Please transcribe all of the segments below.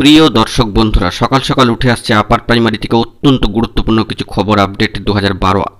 প্রিয় দর্শক বন্ধুরা, সকাল সকাল উঠে আসছে আপার প্রাইমারি থেকে অত্যন্ত গুরুত্বপূর্ণ কিছু খবর আপডেট দু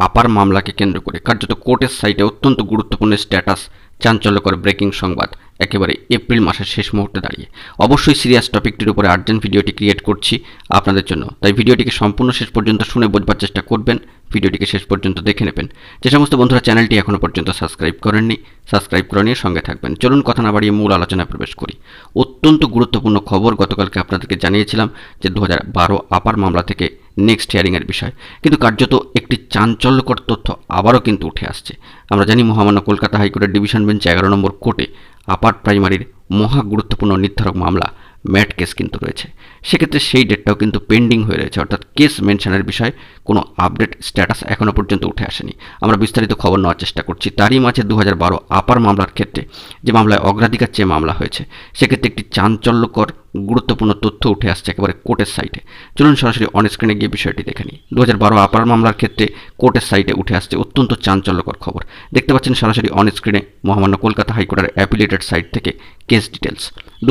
আপার মামলাকে কেন্দ্র করে। কার্যত কোর্টের সাইটে অত্যন্ত গুরুত্বপূর্ণ স্ট্যাটাস, চাঞ্চল্যকর ব্রেকিং সংবাদ একেবারে এপ্রিল মাসের শেষ মুহূর্তে দাঁড়িয়ে। অবশ্যই সিরিয়াস টপিকটির উপরে আর্জেন্ট ভিডিওটি ক্রিয়েট করছি আপনাদের জন্য। তাই ভিডিওটিকে সম্পূর্ণ শেষ পর্যন্ত শুনে বোঝবার চেষ্টা করবেন। ভিডিওটিকে শেষ পর্যন্ত দেখে নেবেন। যে সমস্ত বন্ধুরা চ্যানেলটি এখনও পর্যন্ত সাবস্ক্রাইব করেননি, সাবস্ক্রাইব করে নিয়ে সঙ্গে থাকবেন। চলুন কথা না বাড়িয়ে মূল আলোচনায় প্রবেশ করি। অত্যন্ত গুরুত্বপূর্ণ খবর গতকালকে আপনাদেরকে জানিয়েছিলাম যে দু বারো আপার মামলা থেকে নেক্সট হিয়ারিংয়ের বিষয়। কিন্তু কার্যত একটি চাঞ্চল্যকর তথ্য আবারও কিন্তু উঠে আসছে। আমরা জানি মহামান্য কলকাতা হাইকোর্টের ডিভিশন বেঞ্চ এগারো নম্বর কোর্টে আপার প্রাইমারির মহা গুরুত্বপূর্ণ নির্ধারক মামলা, ম্যাট কেস কিন্তু রয়েছে। সেক্ষেত্রে সেই ডেটটাও কিন্তু পেন্ডিং হয়ে রয়েছে, অর্থাৎ কেস মেনশনের বিষয়ে কোনো আপডেট স্ট্যাটাস এখনও পর্যন্ত উঠে আসেনি। আমরা বিস্তারিত খবর নেওয়ার চেষ্টা করছি। তারই মাঝে দু হাজার বারো আপার মামলার ক্ষেত্রে যে মামলায় অগ্রাধিকার চেয়ে মামলা হয়েছে, সেক্ষেত্রে একটি চাঞ্চল্যকর, গুরুত্বপূর্ণ তথ্য উঠে আসছে একেবারে কোর্টের সাইটে। চলুন সরাসরি অন স্ক্রিনে গিয়ে বিষয়টি দেখে নিই। দু হাজার বারো আপার মামলার ক্ষেত্রে কোর্টের সাইটে উঠে আসছে অত্যন্ত চাঞ্চল্যকর খবর। দেখতে পাচ্ছেন সরাসরি অনস্ক্রিনে মহামান্য কলকাতা হাইকোর্টের অ্যাপিলেটেড সাইট থেকে কেস ডিটেলস দু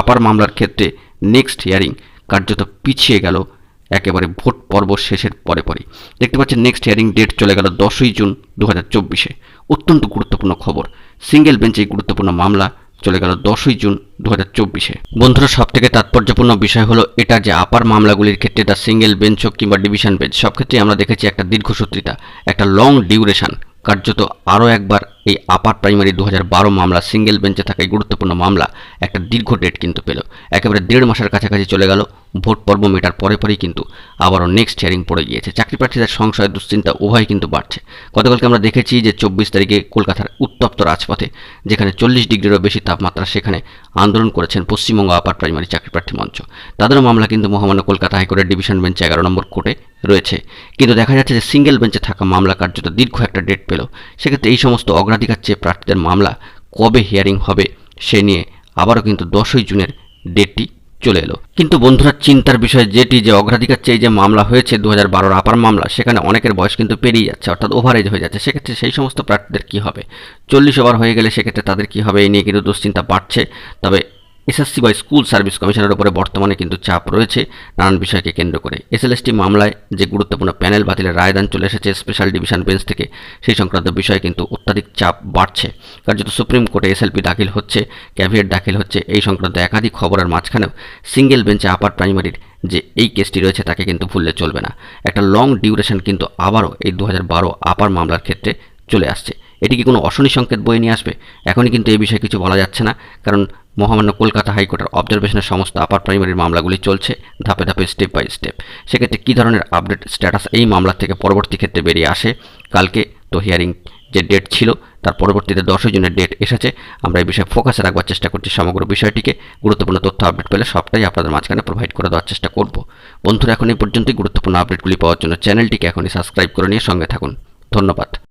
আপার মামলার ক্ষেত্রে নেক্সট হিয়ারিং কার্যত পিছিয়ে গেল, একেবারে ভোট পর্ব শেষের পরে পরেই। দেখতে পাচ্ছেন নেক্সট হিয়ারিং ডেট চলে গেল দশই জুন দু হাজার অত্যন্ত গুরুত্বপূর্ণ খবর। সিঙ্গেল বেঞ্চে গুরুত্বপূর্ণ মামলা চলে গেল দশই জুন দু হাজার চব্বিশে। বন্ধুরা সব থেকে তাৎপর্যপূর্ণ বিষয় হলো এটা যে আপার মামলাগুলির ক্ষেত্রে তা সিঙ্গেল বেঞ্চ হোক কিংবা ডিভিশন বেঞ্চ সব ক্ষেত্রেই আমরা দেখেছি একটা দীর্ঘসূত্রিতা, একটা লং ডিউরেশন কার্যত আরও একবার এই আপার প্রাইমারি দু বারো মামলা, সিঙ্গেল বেঞ্চে থাকা গুরুত্বপূর্ণ মামলা, একটা দীর্ঘ ডেট কিন্তু পেল। একেবারে দেড় মাসের কাছাকাছি চলে গেল, ভোট পর্ব মেটার পরে পরেই কিন্তু আবারও নেক্সট হিয়ারিং পড়ে গিয়েছে। চাকরি প্রার্থীদের সংশয়, দুশ্চিন্তা উভয় কিন্তু বাড়ছে। গতকালকে আমরা দেখেছি যে চব্বিশ তারিখে কলকাতার উত্তপ্ত রাজপথে, যেখানে চল্লিশ ডিগ্রিরও বেশি তাপমাত্রা, সেখানে আন্দোলন করেছেন পশ্চিমবঙ্গ আপার প্রাইমারি চাকরি প্রার্থী মঞ্চ। তাদেরও মামলা কিন্তু মহামান্য কলকাতা হাইকোর্টের ডিভিশন বেঞ্চে এগারো নম্বর কোর্টে রয়েছে। কিন্তু দেখা যাচ্ছে যে সিঙ্গেল বেঞ্চে থাকা মামলা কার্যত দীর্ঘ একটা ডেট পেল। সেক্ষেত্রে এই সমস্ত অগ্রাধিকার চেয়ে প্রার্থীদের মামলা কবে হিয়ারিং হবে, সে নিয়ে আবারও কিন্তু দশই জুনের ডেটটি চলে এলো। কিন্তু বন্ধুরা, চিন্তার বিষয় যেটি, যে অগ্রাধিকার চেয়ে যে মামলা হয়েছে দু হাজার আপার মামলা, সেখানে অনেকের বয়স কিন্তু পেরিয়ে যাচ্ছে, অর্থাৎ ওভারেজ হয়ে যাচ্ছে। সেক্ষেত্রে সেই সমস্ত প্রার্থীদের কী হবে? চল্লিশ ওভার হয়ে গেলে সেক্ষেত্রে তাদের কী হবে? এই নিয়ে কিন্তু দুশ্চিন্তা বাড়ছে। তবে এসএসসি বা স্কুল সার্ভিস কমিশনের উপরে বর্তমানে কিন্তু চাপ রয়েছে নানান বিষয়কে কেন্দ্র করে। এসএলএসটি মামলায় যে গুরুত্বপূর্ণ প্যানেল বাতিলের রায়দান চলে এসেছে স্পেশাল ডিভিশন বেঞ্চ থেকে, সেই সংক্রান্ত বিষয়ে কিন্তু অত্যাধিক চাপ বাড়ছে। কার্যত সুপ্রিম কোর্টে এসএলপি দাখিল হচ্ছে, ক্যাভিয়েট দাখিল হচ্ছে, এই সংক্রান্ত একাধিক খবরের মাঝখানেও সিঙ্গেল বেঞ্চে আপার প্রাইমারির যে এই কেসটি রয়েছে তাকে কিন্তু ভুললে চলবে না। একটা লং ডিউরেশন কিন্তু আবারও এই দু হাজার বারো আপার মামলার ক্ষেত্রে চলে আসছে। এটি কি কোনো অশনি সংকেত বয়ে নিয়ে আসবে? এখনই কিন্তু এই বিষয়ে কিছু বলা যাচ্ছে না, কারণ মহামান্য কলকাতা হাইকোর্টের অবজারভেশনের সমস্ত আপার প্রাইমারির মামলাগুলি চলছে ধাপে ধাপে স্টেপ বাই স্টেপ সেক্ষেত্রে কী ধরনের আপডেট স্ট্যাটাস এই মামলা থেকে পরবর্তী ক্ষেত্রে বেরিয়ে আসে? কালকে তো হিয়ারিং যে ডেট ছিল, তার পরবর্তীতে দশই জুনের ডেট এসেছে। আমরা এই বিষয়ে ফোকাসে রাখবার চেষ্টা করছি সমগ্র বিষয়টিকে। গুরুত্বপূর্ণ তথ্য আপডেট পেলে সবটাই আপনাদের মাঝখানে প্রোভাইড করে দেওয়ার চেষ্টা করব। বন্ধুরা, এখন এই পর্যন্তই। গুরুত্বপূর্ণ আপডেটগুলি পাওয়ার জন্য চ্যানেলটিকে এখনই সাবস্ক্রাইব করে নিয়ে সঙ্গে থাকুন। ধন্যবাদ।